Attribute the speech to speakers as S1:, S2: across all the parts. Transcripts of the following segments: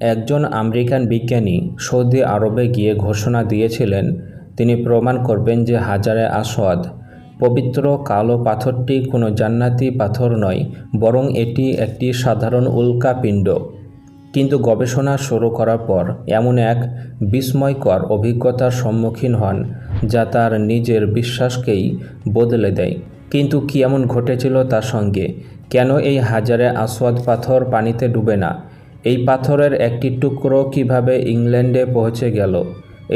S1: একজন আমেরিকান বিজ্ঞানী সৌদি আরবে গিয়ে ঘোষণা দিয়েছিলেন, তিনি প্রমাণ করবেন যে হাজারে আসওয়াদ, পবিত্র কালো পাথরটি কোনো জান্নাতি পাথর নয়, বরং এটি একটি সাধারণ উল্কাপিণ্ড কিন্তু গবেষণা শুরু করার পর এমন এক বিস্ময়কর অভিজ্ঞতার সম্মুখীন হন, যা তার নিজের বিশ্বাসকেই বদলে দেয়। কিন্তু কি এমন ঘটেছিল তার সঙ্গে? কেন এই হাজারে আসওয়াদ পাথর পানিতে ডুবে না? এই পাথরের একটি টুকরো কীভাবে ইংল্যান্ডে পৌঁছে গেল?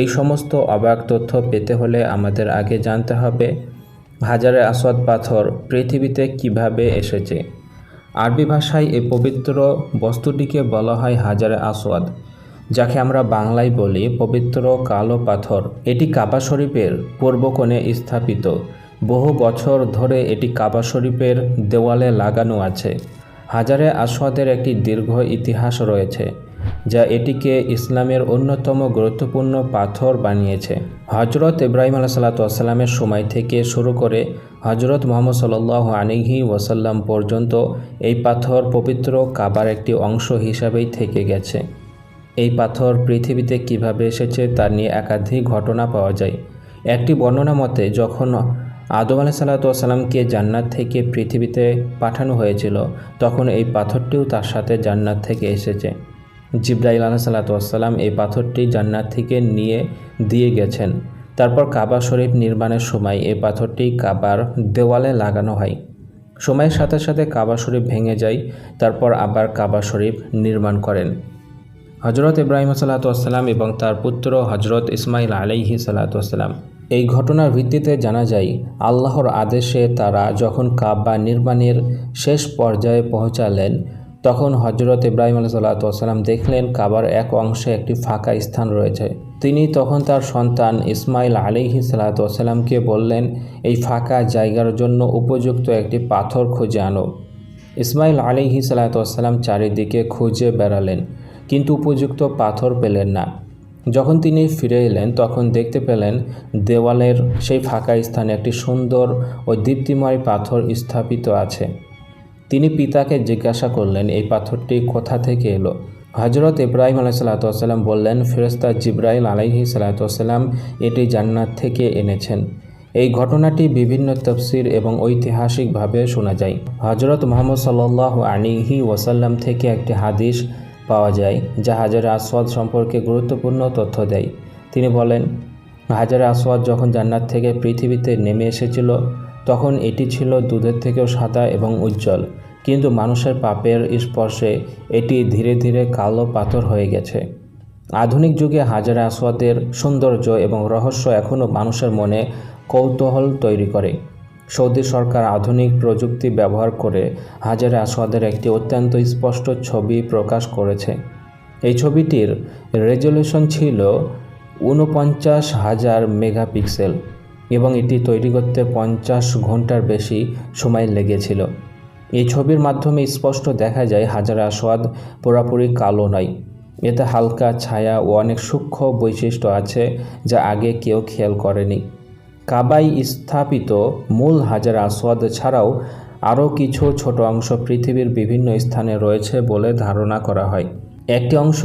S1: এই সমস্ত অবাক তথ্য পেতে হলে আমাদের আগে জানতে হবে, হাজারে আসওয়াদ পাথর পৃথিবীতে কীভাবে এসেছে? আরবি ভাষায় এই পবিত্র বস্তুটিকে বলা হয় হাজারে আসওয়াদ, যাকে আমরা বাংলায় বলি পবিত্র কালো পাথর। এটি কাবা শরীফের পূর্ব কোণে স্থাপিত। বহু বছর ধরে এটি কাবা শরীফের দেওয়ালে লাগানো আছে। হাজারে আসওয়াদের একটি দীর্ঘ ইতিহাস রয়েছে, যা এটিকে ইসলামের অন্যতম গুরুত্বপূর্ণ পাথর বানিয়েছে। হজরত ইব্রাহিম আলাহ সাল্লাতামের সময় থেকে শুরু করে হজরত মোহাম্মদ সাল্লাহ আনিহি ওয়াসাল্লাম পর্যন্ত এই পাথর পবিত্র কাবার একটি অংশ হিসাবেই থেকে গেছে। এই পাথর পৃথিবীতে কীভাবে এসেছে তা নিয়ে একাধিক ঘটনা পাওয়া যায়। একটি বর্ণনা মতে, যখন আদম আলাহ সাল্লাতামকে জান্নাত থেকে পৃথিবীতে পাঠানো হয়েছিল। তখন এই পাথরটিও তার সাথে জান্নাত থেকে এসেছে। জিব্রাইল আলাহ সাল্লাতাম এই পাথরটি জান্নাত থেকে নিয়ে দিয়ে গেছেন। তারপর কাবা শরীফ নির্মাণের সময় এই পাথরটি কাবার দেওয়ালে লাগানো হয়। সময়ের সাথে সাথে কাবা শরীফ ভেঙে যায়, তারপর আবার কাবা শরীফ নির্মাণ করেন। হজরত ইব্রাহিম সাল্লাতাম এবং তার পুত্র হজরত ইসমাইল আলাইহি সাল্লাতাম এই ঘটনার ভিত্তিতে জানা যায়, আল্লাহর আদেশে তারা যখন কাব্বা নির্মাণের শেষ পর্যায়ে পৌঁছালেন, তখন হজরত ইব্রাহিম আলাইসাল্লাম দেখলেন কাবার এক অংশে একটি ফাঁকা স্থান রয়েছে। তিনি তখন তার সন্তান ইসমাইল আলিহি সাল্লাতামকে বললেন, এই ফাঁকা জায়গার জন্য উপযুক্ত একটি পাথর খুঁজে আনো। ইসমাইল আলিহি সাল্লাতাম চারিদিকে খুঁজে বেড়ালেন, কিন্তু উপযুক্ত পাথর পেলেন না। যখন তিনি ফিরে এলেন, তখন দেখতে পেলেন দেওয়ালের সেই ফাঁকা স্থানে একটি সুন্দর ও দীপ্তিময় পাথর স্থাপিত আছে। তিনি পিতাকে জিজ্ঞাসা করলেন, এই পাথরটি কোথা থেকে এলো? হজরত ইব্রাহিম আলাই সাল্লাতাম বললেন ফেরস্তা জিব্রাইল আলাইহি সাল্লাতাম এটি জান্নাত থেকে এনেছেন। এই ঘটনাটি বিভিন্ন তফসির এবং ঐতিহাসিকভাবে শোনা যায়। হজরত মোহাম্মদ সাল্লাহ আনিহি ওয়াসাল্লাম থেকে একটি হাদিস পাওয়া যায়, যা হাজারে আসওয়াদ সম্পর্কে গুরুত্বপূর্ণ তথ্য দেয়। তিনি বলেন, হাজারে আসওয়াদ যখন জান্নাত থেকে পৃথিবীতে নেমে এসেছিল, তখন এটি ছিল দুধের থেকেও সাদা এবং উজ্জ্বল। কিন্তু মানুষের পাপের স্পর্শে এটি ধীরে ধীরে কালো পাথর হয়ে গেছে। আধুনিক যুগে হাজারে আসওয়াদের সৌন্দর্য এবং রহস্য এখনও মানুষের মনে কৌতূহল তৈরি করে। সৌদি সরকার আধুনিক প্রযুক্তি ব্যবহার করে হাজারে আসওয়াদের একটি অত্যন্ত স্পষ্ট ছবি প্রকাশ করেছে। এই ছবিটির রেজলিউশন ছিল ঊনপঞ্চাশ হাজার মেগাপিক্সেল এবং এটি তৈরি করতে পঞ্চাশ ঘণ্টার বেশি সময় লেগেছিল। এই ছবির মাধ্যমে স্পষ্ট দেখা যায় হাজার আসওয়াদ পুরাপুরি কালো নয়। এতে হালকা ছায়া ও অনেক সূক্ষ্ম বৈশিষ্ট্য আছে যা আগে কেউ খেয়াল করেনি। কাবাই স্থাপিত মূল হাজার আসওয়াদ ছাড়াও আরও কিছু ছোট অংশ পৃথিবীর বিভিন্ন স্থানে রয়েছে বলে ধারণা করা হয়। একটি অংশ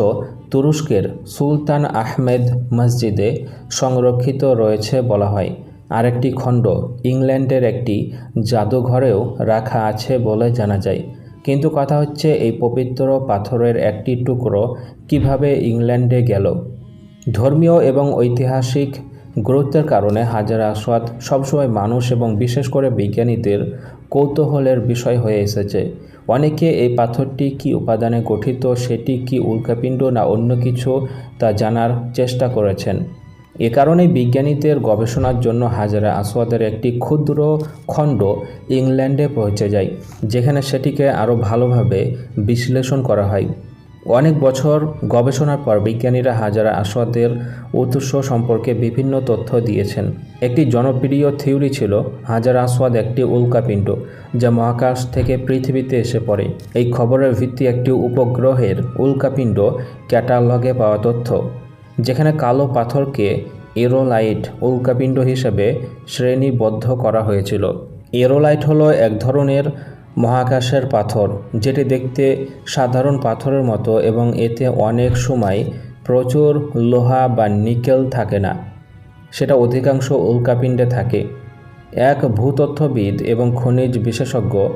S1: তুরস্কের সুলতান আহমেদ মসজিদে সংরক্ষিত রয়েছে বলা হয়। আরেকটি খণ্ড ইংল্যান্ডের একটি জাদুঘরেও রাখা আছে বলে জানা যায়। কিন্তু কথা হচ্ছে, এই পবিত্র পাথরের একটি টুকরো কীভাবে ইংল্যান্ডে গেল? ধর্মীয় এবং ঐতিহাসিক গুরুত্বের কারণে হাজার আসওয়াদ সবসময় মানুষ এবং বিশেষ করে বিজ্ঞানীদের কৌতূহলের বিষয় হয়ে এসেছে। অনেকে এই পাথরটি কি উপাদানে গঠিত, সেটি কি উল্কাপিণ্ড না অন্য কিছু তা জানার চেষ্টা করেছেন। এ কারণে বিজ্ঞানীদের গবেষণার জন্য হাজারা আসওয়াদের একটি ক্ষুদ্র খণ্ড ইংল্যান্ডে পৌঁছে যায়, যেখানে সেটিকে আরও ভালোভাবে বিশ্লেষণ করা হয়। অনেক বছর গবেষণার পর বিজ্ঞানীরা হাজারা আসওয়াদের উৎস সম্পর্কে বিভিন্ন তথ্য দিয়েছেন। একটি জনপ্রিয় থিওরি ছিল, হাজার আসওয়াদ একটি উল্কাপিণ্ড যা মহাকাশ থেকে পৃথিবীতে এসে পড়ে। এই খবরের ভিত্তি একটি উপগ্রহের উল্কাপিণ্ড ক্যাটালগে পাওয়া তথ্য, যেখানে কালো পাথরকে এরোলাইট উল্কাপিণ্ড হিসেবে শ্রেণীবদ্ধ করা হয়েছিল। এরোলাইট হলো এক ধরনের মহাকাশের পাথর, যেটি দেখতে সাধারণ পাথরের মতো এবং এতে অনেক সময় প্রচুর লোহা বা নিকেল থাকে না। সেটা অধিকাংশ উল্কাপিণ্ডে থাকে। এক ভূতত্ত্ববিদ এবং খনিজ বিশেষজ্ঞ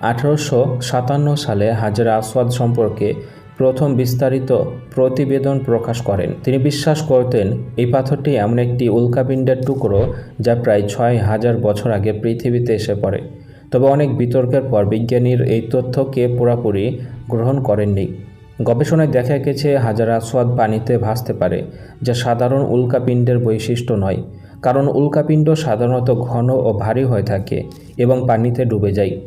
S1: আঠারোশো সাতান্ন সালে হাজরা আসওয়াদ সম্পর্কে প্রথম বিস্তারিত প্রতিবেদন প্রকাশ করেন। তিনি বিশ্বাস করতেন, এই পাথরটি এমন একটি উল্কাপিণ্ডের টুকরো যা প্রায় ছয় হাজার বছর আগে পৃথিবীতে এসে পড়ে। তবে অনেক বিতর্কের পর বিজ্ঞানীর এই তথ্যকে পুরোপুরি গ্রহণ করেননি। গবেষণায় দেখা গেছে, হাজার আসওয়াদ পানিতে ভাসতে পারে, যা সাধারণ উল্কাপিণ্ডের বৈশিষ্ট্য নয়। কারণ উল্কাপিণ্ড সাধারণত ঘন ও ভারী হয়ে থাকে এবং পানিতে ডুবে যায়।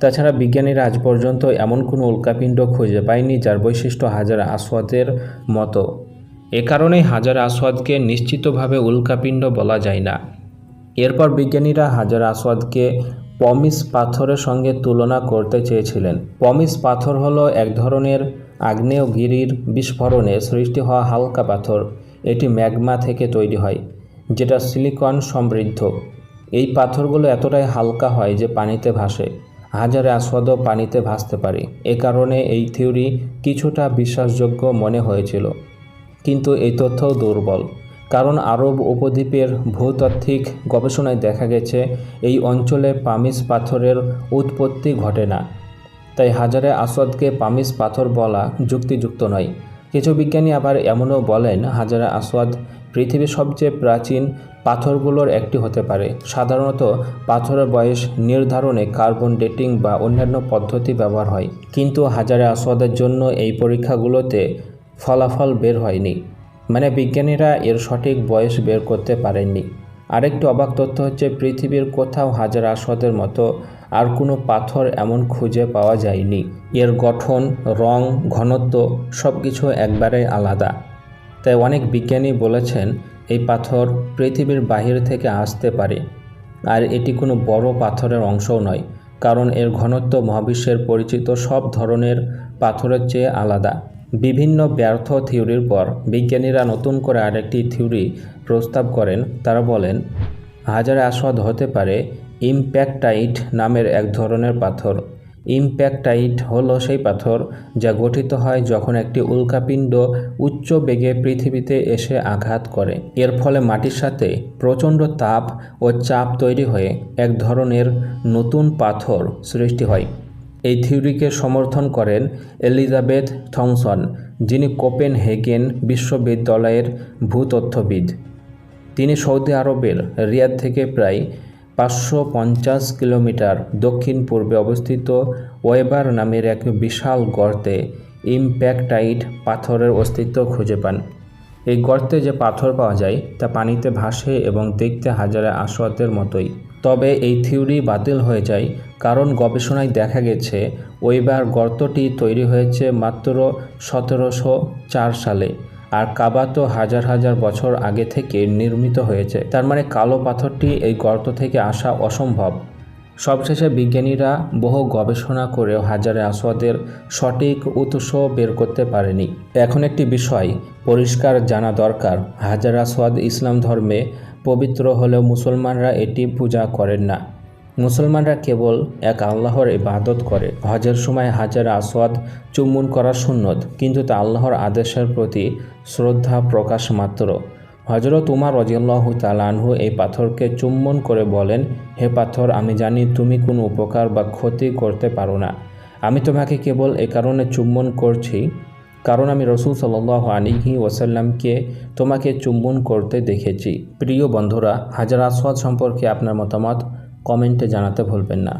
S1: তাছাড়া বিজ্ঞানীরা আজ পর্যন্ত এমন কোনো উল্কাপিণ্ড খুঁজে পায়নি যার বৈশিষ্ট্য হাজার আসওয়াদের মতো। এ কারণেই হাজার আসওয়াদকে নিশ্চিতভাবে উল্কাপিণ্ড বলা যায় না। এরপর বিজ্ঞানীরা হাজার আসওয়াদকে পমিস পাথরের সঙ্গে তুলনা করতে চেয়েছিলেন। পমিস পাথর হলো এক ধরনের আগ্নেয়গিরির বিস্ফোরণে সৃষ্টি হওয়া হালকা পাথর। এটি ম্যাগমা থেকে তৈরি হয়, যেটা সিলিকন সমৃদ্ধ। এই পাথরগুলো এতটাই হালকা হয় যে পানিতে ভাসে। হাজারে আসওয়াদও পানিতে ভাসতে পারে। এ কারণে এই থিওরি কিছুটা বিশ্বাসযোগ্য মনে হয়েছিল। কিন্তু এই তথ্যও দুর্বল। কারণ আরব উপদ্বীপের ভূতাত্ত্বিক গবেষণায় দেখা গেছে, এই অঞ্চলে পামিস পাথরের উৎপত্তি ঘটে না। তাই হাজারে আসওয়াদকে পামিস পাথর বলা যুক্তিযুক্ত নয়। কিছু বিজ্ঞানী আবার এমনও বলেন, হাজারে আসওয়াদ পৃথিবীর সবচেয়ে প্রাচীন পাথরগুলোর একটি হতে পারে। সাধারণত পাথরের বয়স নির্ধারণে কার্বন ডেটিং বা অন্যান্য পদ্ধতি ব্যবহার হয়। কিন্তু হাজারে আসওয়াদের জন্য এই পরীক্ষাগুলোতে ফলাফল বের হয়নি। মানে বিজ্ঞানীরা এর সঠিক বয়স বের করতে পারেননি। আরেকটি অবাক তথ্য হচ্ছে, পৃথিবীর কোথাও হাজার আসওয়াদের মতো আর কোনো পাথর এমন খুঁজে পাওয়া যায়নি। এর গঠন, রং, ঘনত্ব সব কিছু একবারে আলাদা। তাই অনেক বিজ্ঞানী বলেছেন, এই পাথর পৃথিবীর বাহির থেকে আসতে পারে। আর এটি কোনো বড় পাথরের অংশও নয়, কারণ এর ঘনত্ব মহাবিশ্বের পরিচিত সব ধরনের পাথরের চেয়ে আলাদা। বিভিন্ন ব্যর্থ থিওরির পর বিজ্ঞানীরা নতুন করে আরেকটি থিওরি প্রস্তাব করেন। তারা বলেন, হাজারে আসওয়াদ হতে পারে ইম্প্যাক্টাইট নামের এক ধরনের পাথর। ইম্প্যাক্টাইট হলো সেই পাথর যা গঠিত হয় যখন একটি উল্কাপিণ্ড উচ্চ বেগে পৃথিবীতে এসে আঘাত করে। এর ফলে মাটির সাথে প্রচণ্ড তাপ ও চাপ তৈরি হয়ে এক ধরনের নতুন পাথর সৃষ্টি হয়। এই থিওরিকে সমর্থন করেন এলিজাবেথ থমসন, যিনি কোপেন হেগেন বিশ্ববিদ্যালয়ের ভূতত্ত্ববিদ। তিনি সৌদি আরবের রিয়াদ থেকে প্রায় পাঁচশো পঞ্চাশ কিলোমিটার দক্ষিণ পূর্বে অবস্থিত ওয়েবার নামের এক বিশাল গর্তে ইম্প্যাক্টাইট পাথরের অস্তিত্ব খুঁজে পান। এই গর্তে যে পাথর পাওয়া যায়, তা পানিতে ভাসে এবং দেখতে হাজারে আসওয়াদের মতোই। তবে এই থিওরি বাতিল হয়ে যায়, কারণ গবেষণায় দেখা গেছে, ওইবার গর্তটি তৈরি হয়েছে মাত্র সতেরোশো চার সালে, আর কাবা তো হাজার হাজার বছর আগে থেকে নির্মিত হয়েছে। তার মানে কালো পাথরটি এই গর্ত থেকে আসা অসম্ভব। সবশেষে বিজ্ঞানীরা বহু গবেষণা করেও হাজারে আসওয়াদের সঠিক উৎস বের করতে পারেনি। এখন একটি বিষয় পরিষ্কার জানা দরকার। হাজার আসওয়াদ ইসলাম ধর্মে পবিত্র হলেও মুসলমানরা এটি পূজা করেন না। মুসলমানরা কেবল এক আল্লাহর ইবাদত করে। হজের সময় হাজার আসওয়াদ চুম্বন করা সুন্নত, কিন্তু তা আল্লাহর আদেশের প্রতি শ্রদ্ধা প্রকাশ মাত্র। হজরত উমার রজিয়াল্লাহ তালানহু এই পাথরকে চুম্বন করে বলেন, হে পাথর, আমি জানি তুমি কোনো উপকার বা ক্ষতি করতে পারো না। আমি তোমাকে কেবল এ কারণে চুম্বন করছি, কারণ আমি রসুল সাল্লাহ আলিহি ওসাল্লামকে তোমাকে চুম্বন করতে দেখেছি। প্রিয় বন্ধুরা, হাজার আসওয়াদ সম্পর্কে আপনার মতামত কমেন্টে জানাতে ভুলবেন না।